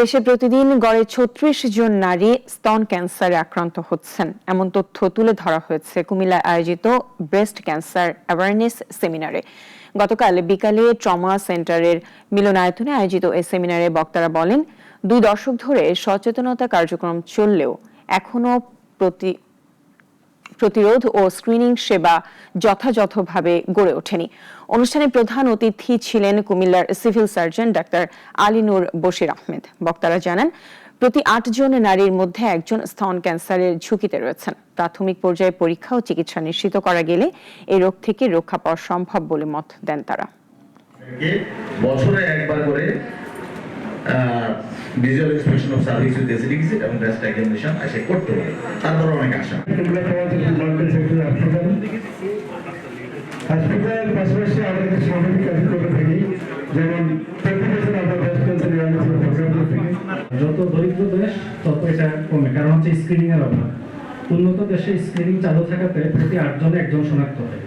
দেশে প্রতিদিন গড়ে ছত্রিশ জন নারী স্তন ক্যান্সারে আক্রান্ত হচ্ছেন। এমন তথ্য তুলে ধরা হয়েছে কুমিল্লায় আয়োজিত ব্রেস্ট ক্যান্সার অ্যাওয়ারনেস সেমিনারে। গতকাল বিকালে ট্রমা সেন্টারের মিলনায়তনে আয়োজিত এ সেমিনারে বক্তারা বলেন, দুই দশক ধরে সচেতনতা কার্যক্রম চললেও এখনও প্রতি প্রতিরোধ ও স্ক্রিনিং সেবা যথাযথভাবে গড়ে ওঠেনি। অনুষ্ঠানে প্রধান অতিথি ছিলেন কুমিল্লার civil surgeon doctor Alinur Bashir Ahmed. বক্তারা জানান, প্রতি আটজন নারীর মধ্যে একজন স্তন ক্যান্সারের ঝুঁকিতে রয়েছেন। প্রাথমিক পর্যায়ে পরীক্ষা ও চিকিৎসা নিশ্চিত করা গেলে এই রোগ থেকে রক্ষা পাওয়া সম্ভব বলে মত দেন তারা। বছরে একবার করে visual inspection of cervix with acetic এবং ব্রেস্ট এক্সামিনেশন এসে করতে হবে তারপরে অনেক আশা। হাসপাতালের পাশাপাশি আমাদের সামাজিক কাজ করে থাকি যেমন প্রতি বছর আমরা ব্রেস্ট ক্যান্সার অ্যাওয়ারনেস প্রোগ্রাম করে থাকি যত দরিদ্র দেশ তত এটা কমে। কারণ হচ্ছে স্ক্রিনিং এর অভাব। উন্নত দেশে স্ক্রিনিং চালু থাকাতে প্রতি আটজনে একজন শনাক্ত হয়।